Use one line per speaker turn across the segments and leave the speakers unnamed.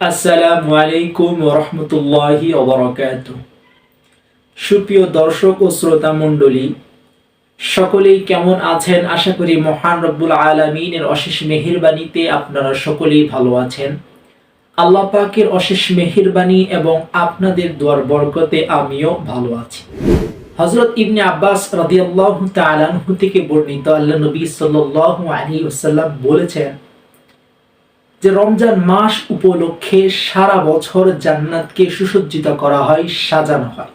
আসসালামু আলাইকুম রহমতুল্লাহি সুপ্রিয় দর্শক ও শ্রোতা মণ্ডলী, সকলেই কেমন আছেন? আশা করি মহান রব্বুল আলমিনের অশেষ মেহেরবানিতে আপনারা সকলেই ভালো আছেন। আল্লাহ পাকের অশেষ মেহেরবানি এবং আপনাদের দোয়ার বরকতে আমিও ভালো আছি। হজরত ইবনে আব্বাস রাদিয়াল্লাহু তাআলাহু থেকে বর্ণিত আল্লাহ নবী সাল্লাল্লাহু আলাইহি ওয়াসাল্লাম বলেছেন যে রমজান মাস উপলক্ষে সারা বছর জান্নাতকে সুসজ্জিত করা হয়, সাজানো হয়।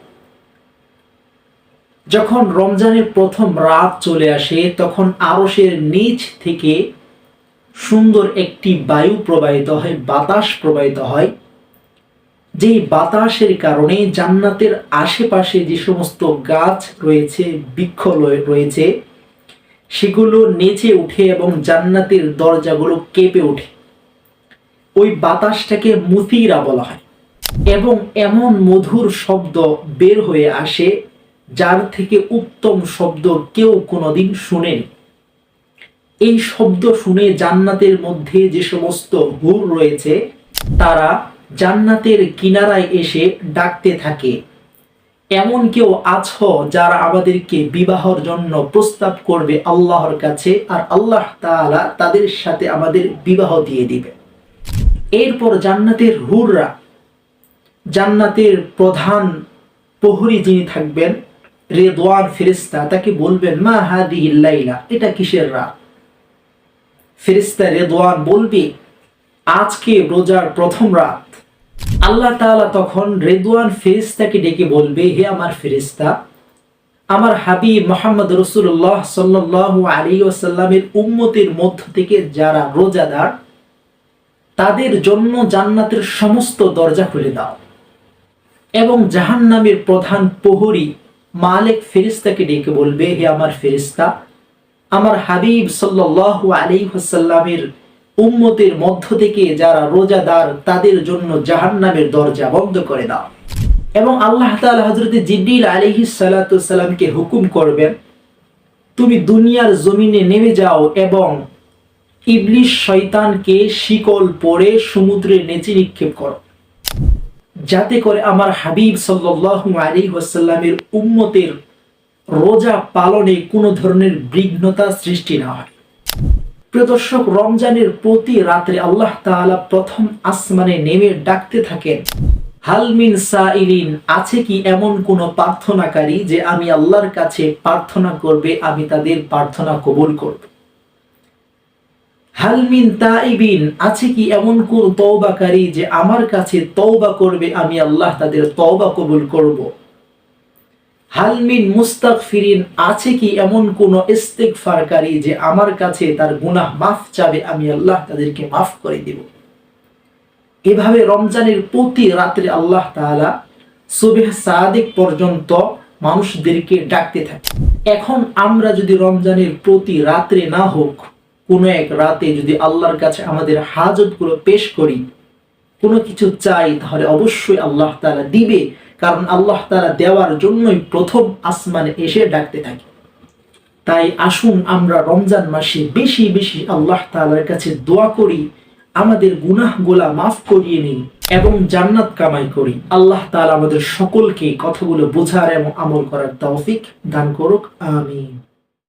যখন রমজানের প্রথম রাত চলে আসে, তখন আরসের নিচ থেকে সুন্দর একটি বায়ু প্রবাহিত হয়, বাতাস প্রবাহিত হয়। যেই বাতাসের কারণে জান্নাতের আশেপাশে যে সমস্ত গাছ রয়েছে, বৃক্ষ রয়েছে, সেগুলো নেচে উঠে এবং জান্নাতের দরজাগুলো কেঁপে ওঠে। ওই বাতাসটাকে মুতিরা বলা হয়। এবং এমন মধুর শব্দ বের হয়ে আসে, যার থেকে উত্তম শব্দ কেউ কোনোদিন শুনেনি। এই শব্দ শুনে জান্নাতের মধ্যে যে সমস্ত হুর রয়েছে, তারা জান্নাতের কিনারায় এসে ডাকতে থাকে। এমন কেউ আছো যারা আমাদেরকে বিবাহর জন্য প্রস্তাব করবে আল্লাহর কাছে, আর আল্লাহ তাআলা তাদের সাথে আমাদের বিবাহ দিয়ে দিবে এরপর জান্নাতের হুররা জান্নাতের প্রধান প্রহরী যিনি থাকবেন, রেদওয়ান ফেরিস্তা তাকে বলবেন, মা হাদি ইল্লাইলা এটা কিসের রাত? ফেরিস্তা রেদওয়ান বলবে, আজকে রোজার প্রথম রাত। আল্লাহ তাআলা তখন রেদওয়ান ফেরিস্তাকে ডেকে বলবে, হে আমার ফেরিস্তা আমার হাবিব মোহাম্মদ রসুল্লাহ সাল্লাহ আলী ওসাল্লামের উম্মতের মধ্য থেকে যারা রোজাদার তাদের জন্য জান্নাতের সমস্ত দরজা খুলে দাও। এবং জাহান নামের প্রধান প্রহরী মালিক ফেরিস্তাকে ডেকে বলবে, হে আমার ফেরিস্তা আমার হাবিব সাল্লাহ আলী হাসাল্লামের উম্মতের মধ্য থেকে যারা রোজাদার, তাদের জন্য জাহান নামের দরজা বন্ধ করে দাও। এবং আল্লাহ তালা হজরত জিব্রিল আলিহি সালাতামকে হুকুম করবেন, তুমি দুনিয়ার জমিনে নেমে যাও এবং ইবলিশ শয়তানকে শিকল পরে সমুদ্রে নেচে নিক্ষেপ করো। যাতে করে আমার হাবিব সাল্লাহ আলী ওয়াসাল্লামের উম্মতের রোজা পালনে কোনো ধরনের বিঘ্নতা সৃষ্টি না হয়। প্রিয় দর্শক, রমজানের প্রতি রাত্রে আল্লাহ তাআলা প্রথম আসমানে নেমে ডাকতে থাকেন হালমিন সাইলিন আছে কি এমন কোন প্রার্থনাকারী যে আমি আল্লাহর কাছে প্রার্থনা করবে, আমি তাদের প্রার্থনা কবুল করব? হালমিন তাইবিন, আছে কি এমন কোন তওবাকারী যে আমার কাছে তওবা করবে, আমি আল্লাহ তাদের তওবা কবুল করব? হালমিন মুস্তাগফিরিন, আছে কি এমন কোন ইস্তেগফারকারী যে আমার কাছে তার গুনাহ মাফ চাবে, আমি আল্লাহ তাদেরকে মাফ করে দেব? এভাবে রমজানের প্রতি রাত্রে আল্লাহ তাআলা সুবেহ সাদিক পর্যন্ত মানুষদেরকে ডাকতে থাকে। এখন আমরা যদি রমজানের প্রতি রাত্রে না হোক কোনো এক রাতে যদি আল্লাহর কাছে আমাদের হাজতগুলো পেশ করি, কোনো কিছু চাই, তাহলে অবশ্যই আল্লাহ তালা দিবে, কারণ আল্লাহ তালা দেওয়ার জন্যই প্রথম আসমানে এসে ডাকতে থাকি। তাই আসুন আমরা রমজান মাসে বেশি বেশি আল্লাহ তালার কাছে দোয়া করি, আমাদের গুনাহগুলা মাফ করিয়ে নিই এবং জান্নাত কামাই করি। আল্লাহ তালা আমাদের সকলকে কথাগুলো বোঝার এবং আমল করার তৌফিক দান করুক, আমিন।